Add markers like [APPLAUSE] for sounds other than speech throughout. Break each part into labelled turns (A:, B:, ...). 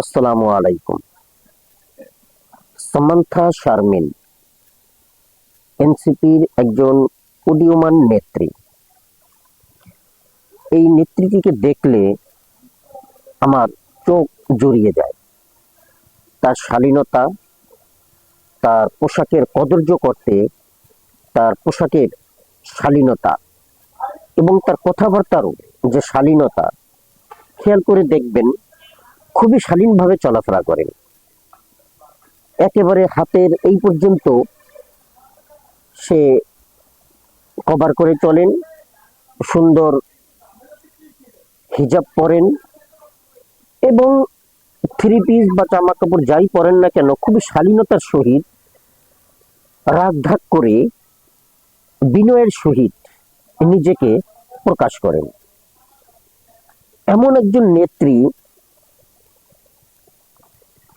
A: আসসালামু আলাইকুম। সামান্থা শারমিন, এনসিপির একজন উদীয়মান নেত্রী। এই নেত্রীটিকে দেখলে আমার চোখ জড়িয়ে যায়। তার শালীনতা, তার পোশাকের কদর্য করতে, তার পোশাকের শালীনতা এবং তার কথাবার্তারও যে শালীনতা, খেয়াল করে দেখবেন খুবই শালীনভাবে চলাফেরা করেন। একেবারে হাতের এই পর্যন্ত সে কভার করে চলেন, সুন্দর হিজাব পরেন এবং থ্রি পিস বা জামা কাপড় যাই পরেন না কেন, খুবই শালীনতার সহিত রাগঢাক করে বিনয়ের সহিত নিজেকে প্রকাশ করেন। এমন একজন নেত্রী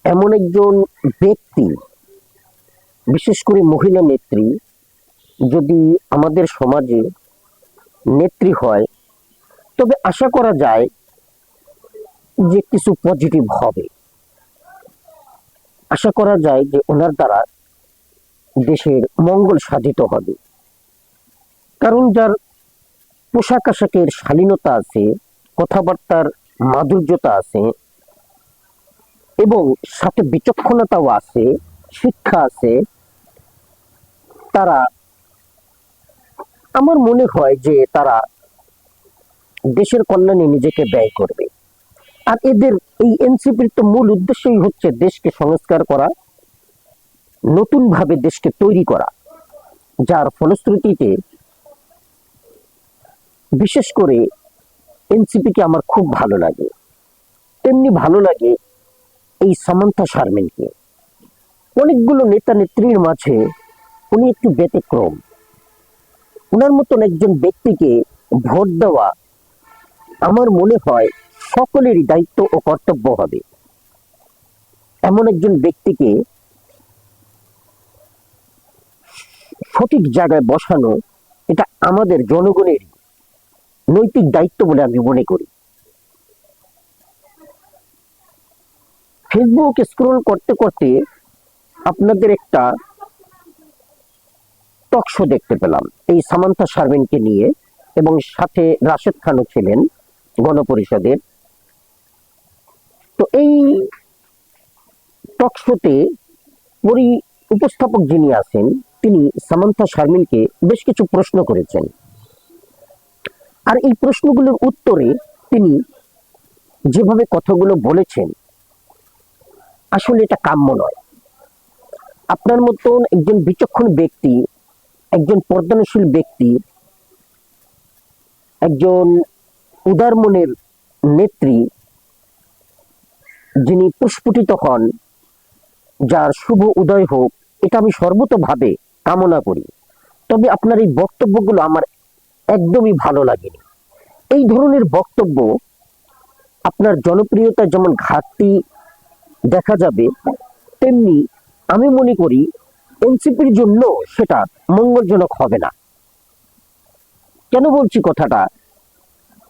A: এমন একজন ব্যক্তি, বিশেষ করে মহিলা নেত্রী, যদি আমাদের সমাজে নেত্রী হয়, তবে আশা করা যায় যে কিছু পজিটিভ হবে। আশা করা যায় যে ওনার দ্বারা দেশের মঙ্গল সাধিত হবে। কারণ যার পোশাক আশাকের শালীনতা আছে, কথাবার্তার মাধুর্যতা আছে এবং সাথে বিচক্ষণতাও আছে, শিক্ষা আছে। তারা, আমার মনে হয় যে তারা দেশের কল্যাণে নিজেকে ব্যয় করবে। আর এদের এই এনসিপির তো মূল উদ্দেশ্যই হচ্ছে দেশকে সংস্কার করা, নতুনভাবে দেশকে তৈরি করা। যার ফলশ্রুতিতে বিশেষ করে এনসিপিকে আমার খুব ভালো লাগে। তেমনি ভালো লাগে এই সামান্থা শারমিনকে। অনেকগুলো নেতা নেত্রীর মাঝে উনি একটু ব্যতিক্রম। ওনার মতন একজন ব্যক্তিকে ভোট দেওয়া আমার মনে হয় সকলেরই দায়িত্ব ও কর্তব্য হবে। এমন একজন ব্যক্তিকে সঠিক জায়গায় বসানো এটা আমাদের জনগণের নৈতিক দায়িত্ব বলে আমি মনে করি। ফেসবুক স্ক্রোল করতে করতে আপনাদের একটা টক শো দেখতে পেলাম। এই সামান্থা শারমিনকে নিয়ে এবং সাথে রাশেদ খানও ছিলেন গণপরিষদের। তো এই টক শোতে পরি উপস্থাপক যিনি আছেন, তিনি সামান্থা শারমিনকে বেশ কিছু প্রশ্ন করেছেন। আর এই প্রশ্নগুলোর উত্তরে তিনি যেভাবে কথাগুলো বলেছেন আসলে এটা কাম্য নয়। আপনার মতন একজন বিচক্ষণ ব্যক্তি, একজন পর্দানশীল ব্যক্তি, একজন উদার মনের নেত্রী, যিনি প্রস্ফুটিত হন, যার শুভ উদয় হোক, এটা আমি সর্বতভাবে কামনা করি। তবে আপনার এই বক্তব্যগুলো আমার একদমই ভালো লাগেনি। এই ধরনের বক্তব্য আপনার জনপ্রিয়তা যেমন ঘাটতি দেখা যাবে তেমনি আমি মনে করি এনসিপির জন্য সেটা মঙ্গলজনক হবে না। কেন বলছি কথাটা?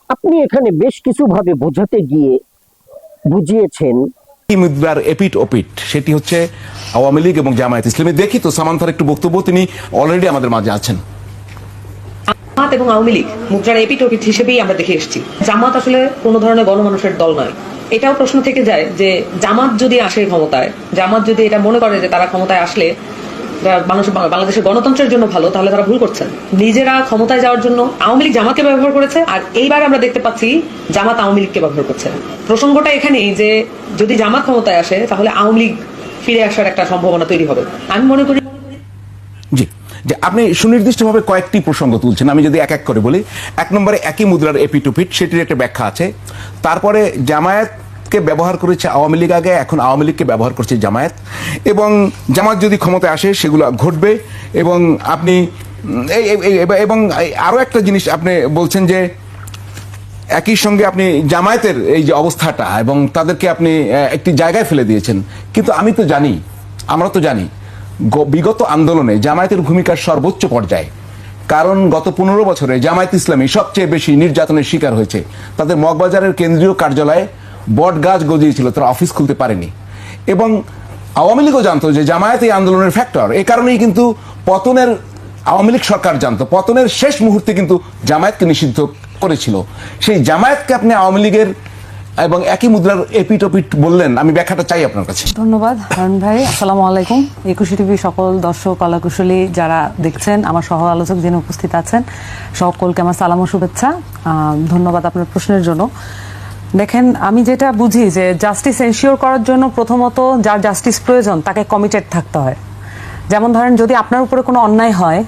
A: আপনি এখানে বেশ কিছু ভাবে বোঝাতে গিয়ে বুঝিয়েছেন।
B: মুদ্রার এপিট ওপিট সেটি হচ্ছে আওয়ামী লীগ এবং জামায়াত ইসলামী। দেখি তো সামান্থার একটু বক্তব্য তিনি অলরেডি আমাদের মাঝে আছেন।
C: জামাত এবং আওয়ামী লীগ মুদ্রার এপিট ওপিট হিসেবেই আমরা দেখে এসেছি। জামাত আসলে কোনো ধরনের গণমানুষের দল নয়। এটাও প্রশ্ন থেকে যায় যে জামাত যদি আসে ক্ষমতায়, জামাত যদি এটা মনে করে যে তারা ক্ষমতায় আসলে মানুষ বাংলাদেশের গণতন্ত্রের জন্য ভালো, তাহলে তারা ভুল করছেন। নিজেরা ক্ষমতায় যাওয়ার জন্য আওয়ামী লীগ জামাতকে ব্যবহার করেছে, আর এইবার আমরা দেখতে পাচ্ছি জামাত আওয়ামী লীগকে ব্যবহার করছে। প্রসঙ্গটা এখানেই যে যদি জামাত ক্ষমতায় আসে, তাহলে আওয়ামী লীগ ফিরে আসার একটা সম্ভাবনা তৈরি হবে। আমি মনে করি
B: জি, যে আপনি সুনির্দিষ্টভাবে কয়েকটি প্রসঙ্গ তুলছেন, আমি যদি এক এক করে বলি। এক নম্বরে একই মুদ্রার এপিটুপিট, সেটির একটা ব্যাখ্যা আছে। তারপরে জামায়াতকে ব্যবহার করেছে আওয়ামী লীগ আগে, এখন আওয়ামী লীগকে ব্যবহার করছে জামায়াত। এবং জামাত যদি ক্ষমতায় আসে, সেগুলো ঘটবে। এবং আপনি এবং আরও একটা জিনিস আপনি বলছেন যে, একই সঙ্গে আপনি জামায়াতের এই যে অবস্থাটা এবং তাদেরকে আপনি একটি জায়গায় ফেলে দিয়েছেন। কিন্তু আমি তো জানি, আমরা তো জানি বিগত আন্দোলনে জামায়াতের ভূমিকার সর্বোচ্চ পর্যায়ে। কারণ গত পনেরো বছরে জামায়াত ইসলামী সবচেয়ে বেশি নির্যাতনের শিকার হয়েছে। তাদের মগবাজারের কেন্দ্রীয় কার্যালয়ে বট গাছ গজিয়েছিল, তারা অফিস খুলতে পারেনি। এবং আওয়ামী লীগও জানতো যে জামায়াত এই আন্দোলনের ফ্যাক্টর এই কারণেই কিন্তু পতনের আওয়ামী লীগ সরকার জানতো। পতনের শেষ মুহূর্তে কিন্তু জামায়াতকে নিষিদ্ধ করেছিল। সেই জামায়াতকে আপনি আওয়ামী লীগের এবং একই মুদ্রার এপিট এপিটপিট বললেন, আমি ব্যাখ্যাটা চাই আপনার কাছে।
D: ধন্যবাদ, হারুন ভাই। আসসালামু আলাইকুম। একুশে টিভি সকল দর্শক, কলাকুশলী যারা দেখছেন, আমার সহ আলোচক যিনি উপস্থিত আছেন, সকলকে আমার সালাম ও শুভেচ্ছা। ধন্যবাদ আপনার প্রশ্নের জন্য। দেখেন, আমি যেটা বুঝি যে জাস্টিস এনশিওর করার জন্য প্রথমত যার জাস্টিস প্রয়োজন, তাকে কমিটেড থাকতে হয়। যেমন ধরেন, যদি আপনার উপরে কোনো অন্যায় হয়,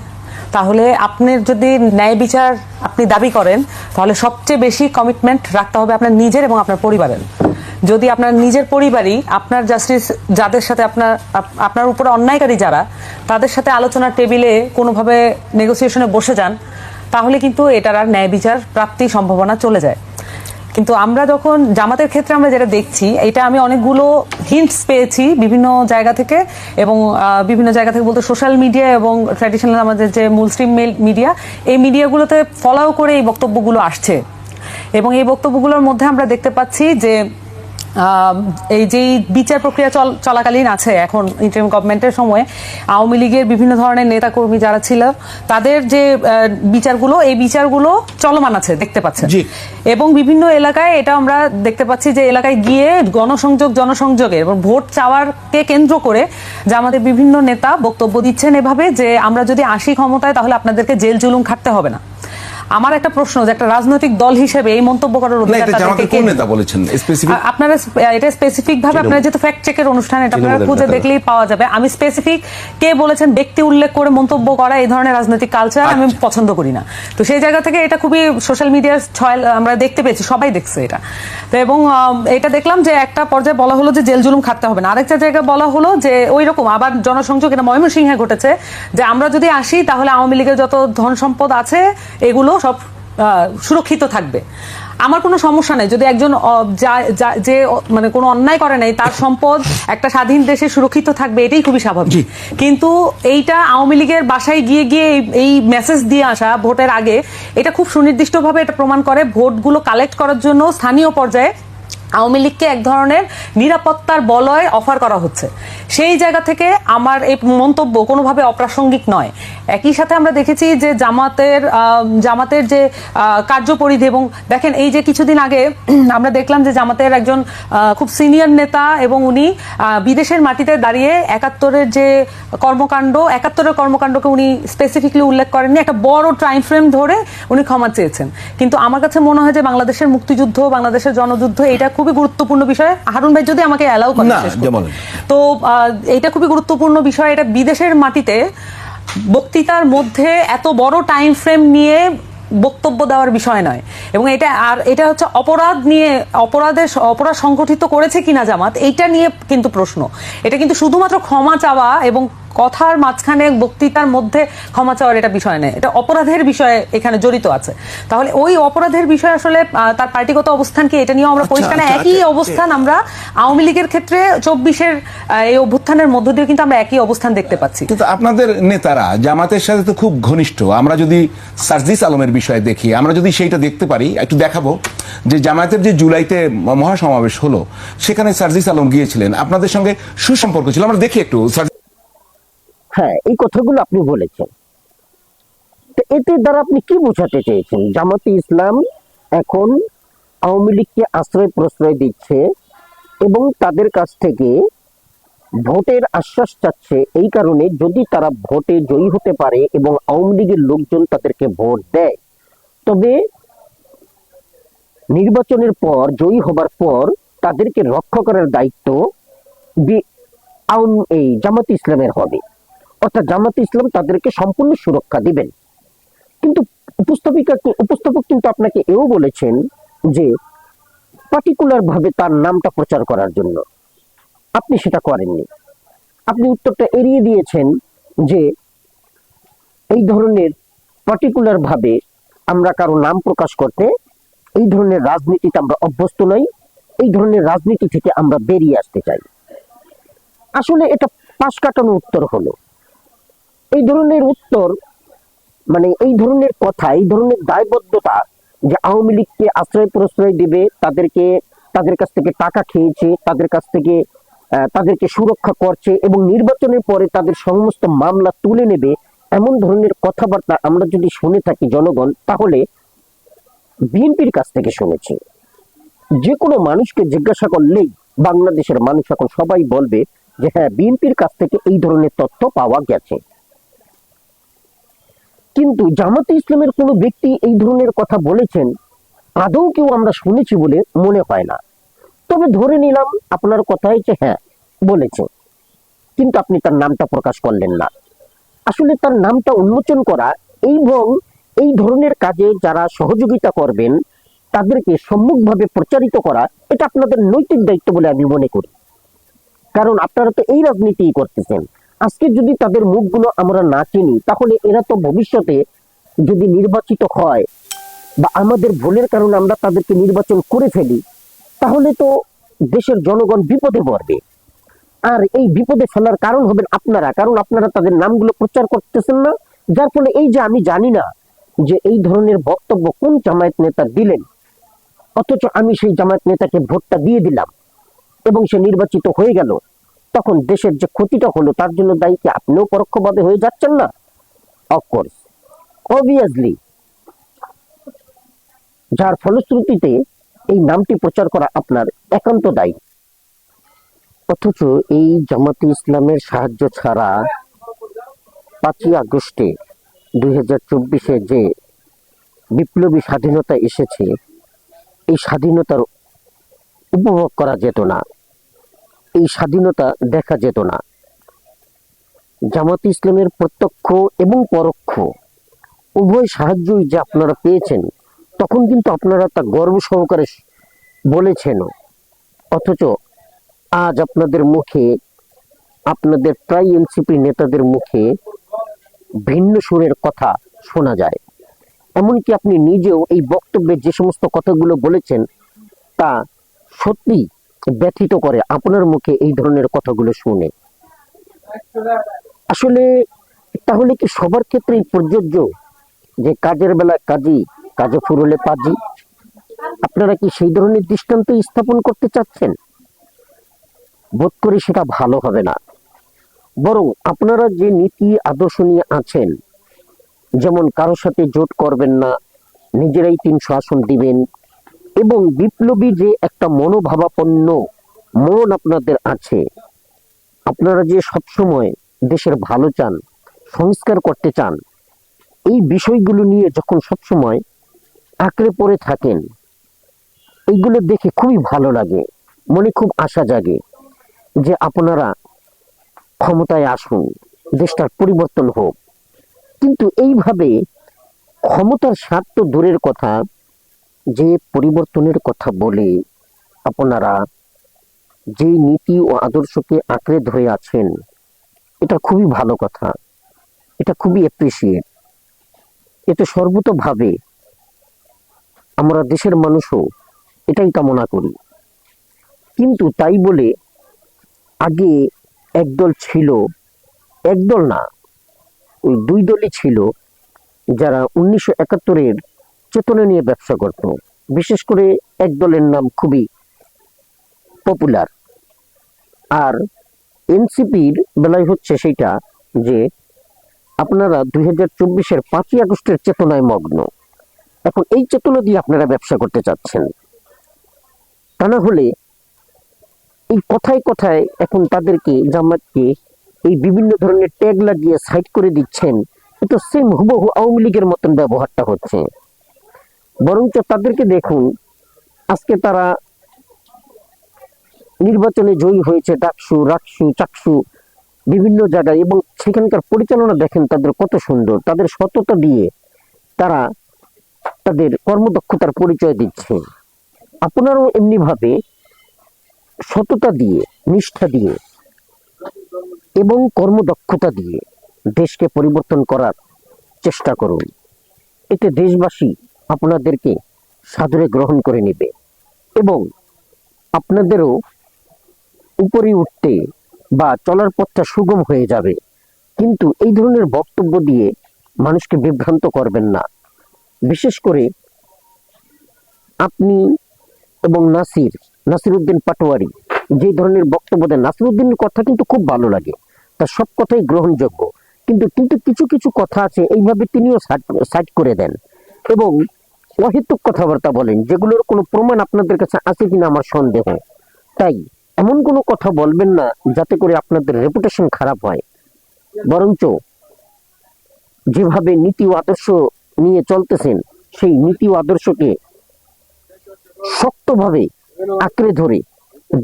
D: তাহলে আপনার যদি ন্যায় বিচার আপনি দাবি করেন, তাহলে সবচেয়ে বেশি কমিটমেন্ট রাখতে হবে আপনার নিজের এবং আপনার পরিবারের। যদি আপনার নিজের পরিবারই আপনার জাস্টিস যাদের সাথে আপনার আপ- আপনার উপরে অন্যায়কারী যারা, তাদের সাথে আলোচনার টেবিলে কোনোভাবে নেগোসিয়েশনে বসে যান, তাহলে কিন্তু এটার আর ন্যায় বিচার প্রাপ্তির সম্ভাবনা চলে যায়। কিন্তু আমরা যখন জামাতের ক্ষেত্রে আমরা যেটা দেখছি, এটা আমি অনেকগুলো হিন্টস পেয়েছি বিভিন্ন জায়গা থেকে এবং বিভিন্ন জায়গা থেকে বলতে সোশ্যাল মিডিয়া এবং ট্র্যাডিশনাল আমাদের যে মূল স্ট্রিম মিডিয়া এই মিডিয়াগুলোতে ফলো করে এই বক্তব্যগুলো আসছে। এবং এই বক্তব্যগুলোর মধ্যে আমরা দেখতে পাচ্ছি যে এই যে বিচার প্রক্রিয়া চলাকালীন আছে এখন ইন্টারিম গভর্নমেন্টের সময় আওয়ামী লীগের বিভিন্ন ধরনের নেতাকর্মী যারা ছিল তাদের যে বিচারগুলো এই বিচারগুলো চলমান আছে দেখতে পাচ্ছেন
B: জি।
D: এবং বিভিন্ন এলাকায় এটা আমরা দেখতে পাচ্ছি যে এলাকায় গিয়ে গণসংযোগ জনসংযোগের এবং ভোট চাওয়ারকে কেন্দ্র করে যে আমাদের বিভিন্ন নেতা বক্তব্য দিচ্ছেন এভাবে যে আমরা যদি আসি ক্ষমতায় তাহলে আপনাদেরকে জেল জুলুম খাটতে হবে না আমার একটা প্রশ্ন যে একটা রাজনৈতিক দল হিসেবে এই মন্তব্য করার অধিকার তাদেরকে
B: কোন নেতা বলেছেন? স্পেসিফিক
D: আপনারা এটা স্পেসিফিক ভাবে আপনারা যেহেতু ফ্যাক্ট চেকের অনুষ্ঠান এটা আপনারা খুঁজে দেখলেই পাওয়া যাবে। আমি স্পেসিফিক কে বলেছেন ব্যক্তি উল্লেখ করে মন্তব্য করা এই ধরনের রাজনৈতিক কালচার আমি
B: আচ্ছা।
D: পছন্দ করি না। তো সেই জায়গা থেকে এটা খুবই সোশ্যাল মিডিয়ার ছয় আমরা দেখতে পেয়েছি সবাই দেখছে এটা। তো এবং এটা দেখলাম যে একটা পর্যায়ে বলা হলো যে জেল জুলুম খাটতে হবে না। আরেকটা জায়গায় বলা হলো যে ওই রকম আবার জনসংযোগ এটা ময়মনসিংহে ঘটেছে যে আমরা যদি আসি তাহলে আওয়ামী লীগের যত ধন সম্পদ আছে এগুলো সব সুরক্ষিত থাকবে। আমার কোনো সমস্যা নেই। যদি একজন যা- মানে কোনো অন্যায় করে নাই তার সম্পদ একটা স্বাধীন দেশে সুরক্ষিত থাকবে এটাই খুবই স্বাভাবিক। কিন্তু এইটা আওয়ামী লীগের বাসায় গিয়ে গিয়ে এই- এই মেসেজ দিয়ে আসা ভোটের আগে এটা খুব সুনির্দিষ্টভাবে এটা প্রমাণ করে ভোটগুলো কালেক্ট করার জন্য স্থানীয় পর্যায়ে আওয়ামী লীগকে এক ধরনের নিরাপত্তার বলয় অফার করা হচ্ছে। সেই জায়গা থেকে আমার এই মন্তব্য কোনোভাবে অপ্রাসঙ্গিক নয়। একই সাথে আমরা দেখেছি যে জামাতের জামাতের যে কার্যপরিধি এবং দেখেন এই যে কিছুদিন আগে [CLEARS THROAT] আমরা দেখলাম যে জামাতের একজন খুব সিনিয়র নেতা এবং উনি বিদেশের মাটিতে দাঁড়িয়ে একাত্তরের যে কর্মকাণ্ড, একাত্তরের কর্মকাণ্ডকে উনি স্পেসিফিকলি উল্লেখ করেননি। একটা বড় টাইম ফ্রেম ধরে উনি ক্ষমা চেয়েছেন। কিন্তু আমার কাছে মনে হয় যে বাংলাদেশের মুক্তিযুদ্ধ, বাংলাদেশের জনযুদ্ধ, এটা খুবই গুরুত্বপূর্ণ বিষয়। হারুন ভাই যদি আমাকে অ্যালাউ করেন। তো এটা খুবই গুরুত্বপূর্ণ বিষয়। এটা বিদেশের মাটিতে বক্তৃতার মধ্যে এত বড় টাইম ফ্রেম নিয়ে বক্তব্য দেওয়ার বিষয় নয়। এবং এটা আর এটা হচ্ছে অপরাধ নিয়ে অপরাধের অপরাধ সংগঠিত করেছে কিনা জামাত এইটা নিয়ে কিন্তু প্রশ্ন। এটা কিন্তু শুধুমাত্র ক্ষমা চাওয়া এবং কথার মাঝখানে বক্তৃতার মধ্যে ক্ষমা চাওয়ার এটা বিষয় নেই এটা অপরাধের বিষয়ে এখানে জড়িত আছে। তাহলে ওই অপরাধের বিষয় আসলে তার পার্টিগত অবস্থান কি? এটা নিয়েও আমরা
B: আচ্ছা,
D: পরিষ্কার
B: আচ্ছা,
D: একই
B: আচ্ছা,
D: অবস্থান আমরা আওয়ামী লীগের ক্ষেত্রে চব্বিশের এই অভ্যুত্থানের মধ্য দিয়ে কিন্তু আমরা একই অবস্থান দেখতে পাচ্ছি।
B: কিন্তু আপনাদের নেতারা জামাতের সাথে তো খুব ঘনিষ্ঠ। আমরা যদি সার্জিস আলমের বিষয়ে দেখি আমরা যদি সেইটা দেখতে পারি একটু দেখাবো যে জামায়াতের যে জুলাইতে মহাসমাবেশ হলো সেখানে সার্জিস আলম গিয়েছিলেন। আপনাদের সঙ্গে সুসম্পর্ক ছিল। আমরা দেখি একটু সার্জিস
A: হ্যাঁ এই কথাগুলো আপনি বলেছেন। তো এতে দ্বারা আপনি কি বোঝাতে চেয়েছেন? জামাতে ইসলাম এখন আওয়ামী লীগকে আশ্রয় প্রশ্রয় দিচ্ছে এবং তাদের কাছ থেকে ভোটের আশ্বাস চাচ্ছে এই কারণে যদি তারা ভোটে জয়ী হতে পারে এবং আওয়ামী লীগের লোকজন তাদেরকে ভোট দেয়, তবে নির্বাচনের পর, জয়ী হবার পর তাদেরকে রক্ষা করার দায়িত্ব এই জামাত ইসলামের হবে। অর্থাৎ জামাত ইসলাম তাদেরকে সম্পূর্ণ সুরক্ষা দিবেন। কিন্তু উপস্থাপিকা উপস্থাপক কিন্তু আপনাকে এও বলেছেন যে পার্টিকুলার ভাবে তার নামটা প্রচার করার জন্য। আপনি সেটা করেননি। আপনি উত্তরটা এড়িয়ে দিয়েছেন যে এই ধরনের পার্টিকুলার ভাবে আমরা কারও নাম প্রকাশ করতে, এই ধরনের রাজনীতিতে আমরা অভ্যস্ত নই, এই ধরনের রাজনীতি থেকে আমরা বেরিয়ে আসতে চাই। আসলে এটা পাশ কাটানো উত্তর হলো। এই ধরনের উত্তর মানে এই ধরনের কথা, এই ধরনের দায়বদ্ধতা যে আওয়ামী লীগকে আশ্রয় প্রশ্রয় দিবে, তাদেরকে, তাদের কাছ থেকে টাকা খেয়েছে, তাদের কাছ থেকে তাদেরকে সুরক্ষা করছে এবং নির্বাচনের পরে তাদের সমস্ত মামলা তুলে নেবে, এমন ধরনের কথাবার্তা আমরা যদি শুনে থাকি জনগণ, তাহলে বিএনপির কাছ থেকে শুনেছি। যে কোনো মানুষকে জিজ্ঞাসা করলেই বাংলাদেশের মানুষ এখন সবাই বলবে যে হ্যাঁ বিএনপির কাছ থেকে এই ধরনের তথ্য পাওয়া গেছে। কিন্তু জামাতে ইসলামের কোনো ব্যক্তি এই ধরনের কথা বলেছেন, আদৌ কেউ আমরা শুনেছি বলে মনে হয় না। তবে ধরে নিলাম আপনার কথাই যে হ্যাঁ বলেছে। কিন্তু আপনি তার নামটা প্রকাশ করলেন না। আসলে তার নামটা উন্মোচন করা এবং এই ধরনের কাজে যারা সহযোগিতা করবেন, তাদেরকে সম্মুখভাবে প্রচারিত করা, এটা আপনাদের নৈতিক দায়িত্ব বলে আমি মনে করি। কারণ আপনারা তো এই রাজনীতিই করতেছেন। আজকে যদি তাদের মুখগুলো আমরা না চিনি, তাহলে এরা তো ভবিষ্যতে যদি নির্বাচিত হয় বা আমাদের ভুলের কারণে আমরা তাদেরকে নির্বাচন করে ফেলি, তাহলে তো দেশের জনগণ বিপদে পড়বে। আর এই বিপদে ফেলার কারণ হবেন আপনারা, কারণ আপনারা তাদের নামগুলো প্রচার করতেছেন না। যার ফলে এই যে আমি জানি না যে এই ধরনের বক্তব্য কোন জামায়াত নেতা দিলেন, অথচ আমি সেই জামায়াত নেতাকে ভোটটা দিয়ে দিলাম এবং সে নির্বাচিত হয়ে গেল। তখন দেশের যে ক্ষতিটা হলো, তার জন্য দায়ী কি আপনিও পরোক্ষভাবে হয়ে যাচ্ছেন না? অফকোর্স অবভিয়াসলি যার ফলশ্রুতিতে এই নামটি প্রচার করা আপনার একান্ত দায়ী। অথচ এই জামাতে ইসলামের সাহায্য ছাড়া পাঁচই আগস্টে দুই হাজার চব্বিশে যে বিপ্লবী স্বাধীনতা এসেছে, এই স্বাধীনতার উপভোগ করা যেত না। এই স্বাধীনতা দেখা যেত না। জামাত ইসলামের প্রত্যক্ষ এবং পরোক্ষ উভয় সাহায্যই যে আপনারা পেয়েছেন, তখন কিন্তু আপনারা তা গর্ব সহকারে বলেছেন। অথচ আজ আপনাদের মুখে, আপনাদের প্রায় এনসিপি নেতাদের মুখে ভিন্ন সুরের কথা শোনা যায়। এমনকি আপনি নিজেও এই বক্তব্যে যে সমস্ত কথাগুলো বলেছেন, তা সত্যি ব্যথিত করে। আপনার মুখে এই ধরনের কথাগুলো শুনে। আসলে, তাহলে কি সবার ক্ষেত্রেই প্রযোজ্য যে কাজের বেলা কাজী, কাজে ফুরলে পাজি? আপনারা কি সেই ধরনের দৃষ্টান্ত স্থাপন করতে চাচ্ছেন? বোধ করি সেটা ভালো হবে না। বরং আপনারা যে নীতি আদর্শ নিয়ে আছেন, যেমন কারোর সাথে জোট করবেন না, নিজেরাই তিনশো আসন দিবেন এবং বিপ্লবী যে একটা মনোভাবাপন্ন মন আপনাদের আছে, আপনারা যে সবসময় দেশের ভালো চান, সংস্কার করতে চান, এই বিষয়গুলো নিয়ে যখন সবসময় আঁকড়ে পড়ে থাকেন, এইগুলো দেখে খুবই ভালো লাগে, মনে খুব আশা জাগে যে আপনারা ক্ষমতায় আসুন, দেশটার পরিবর্তন হোক। কিন্তু এইভাবে ক্ষমতার স্বার্থ দূরের কথা যে পরিবর্তনের কথা বলে আপনারা যে নীতি ও আদর্শকে আঁকড়ে ধরে আছেন, এটা খুবই ভালো কথা। এটা খুবই অ্যাপ্রিসিয়েট এতে সর্বতভাবে আমরা দেশের মানুষও এটাই কামনা করি। কিন্তু তাই বলে আগে একদল ছিল, একদল না, ওই দুই দলই ছিল যারা উনিশশো একাত্তরের চেতনা নিয়ে ব্যবসা করত। বিশেষ করে এক দলের নাম খুবই পপুলার আর এনসিপির বেলায় হচ্ছে সেটা যে, আপনারা দুই হাজার চব্বিশের পাঁচই আগস্টের চেতনায় মগ্ন। এখন এই চেতনা দিয়ে আপনারা ব্যবসা করতে চাচ্ছেন। তা না হলে এই কথায় কথায় এখন তাদেরকে জামাতকে এই বিভিন্ন ধরনের ট্যাগ লাগিয়ে সাইড করে দিচ্ছেন। এটা সেম হুবহু আওয়ামী লীগের মতন ব্যবহারটা হচ্ছে। বরঞ্চ তাদেরকে দেখুন, আজকে তারা নির্বাচনে জয়ী হয়েছে, ডাকসু, রাকসু, চাকসু, বিভিন্ন জায়গায় এবং সেখানকার পরিচালনা দেখেন তাদের কত সুন্দর, তাদের সততা দিয়ে তারা তাদের কর্মদক্ষতার পরিচয় দিচ্ছে। আপনারাও এমনি ভাবে সততা দিয়ে, নিষ্ঠা দিয়ে এবং কর্মদক্ষতা দিয়ে দেশকে পরিবর্তন করার চেষ্টা করুন। এতে দেশবাসী আপনাদেরকে সাদরে গ্রহণ করে নেবে এবং আপনাদেরও উপরে উঠতে বা চলার পথটা সুগম হয়ে যাবে। কিন্তু এই ধরনের বক্তব্য দিয়ে মানুষকে বিভ্রান্ত করবেন না। বিশেষ করে আপনি এবং নাসির নাসিরুদ্দিন পাটোয়ারি, যে ধরনের বক্তব্য দেন নাসিরুদ্দিনের কথা কিন্তু খুব ভালো লাগে। তার সব কথাই গ্রহণযোগ্য। কিন্তু কিন্তু কিছু কিছু কথা আছে, এইভাবে তিনিও সাইড করে দেন। এবং অহেতুক কথাবার্তা বলেন, যেগুলোর কোনো প্রমাণ আপনাদের কাছে আছে কিনা আমার সন্দেহ। তাই এমন কোনো কথা বলবেন না যাতে করে আপনাদের রেপুটেশন খারাপ হয়। বরঞ্চ যেভাবে নীতি ও আদর্শ নিয়ে চলতেছেন, সেই নীতি ও আদর্শকে শক্তভাবে আঁকড়ে ধরে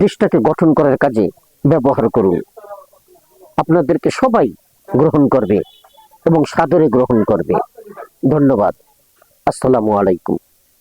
A: দেশটাকে গঠন করার কাজে ব্যবহার করুন। আপনাদেরকে সবাই গ্রহণ করবে এবং সাদরে গ্রহণ করবে। ধন্যবাদ। আসসালামু আলাইকুম।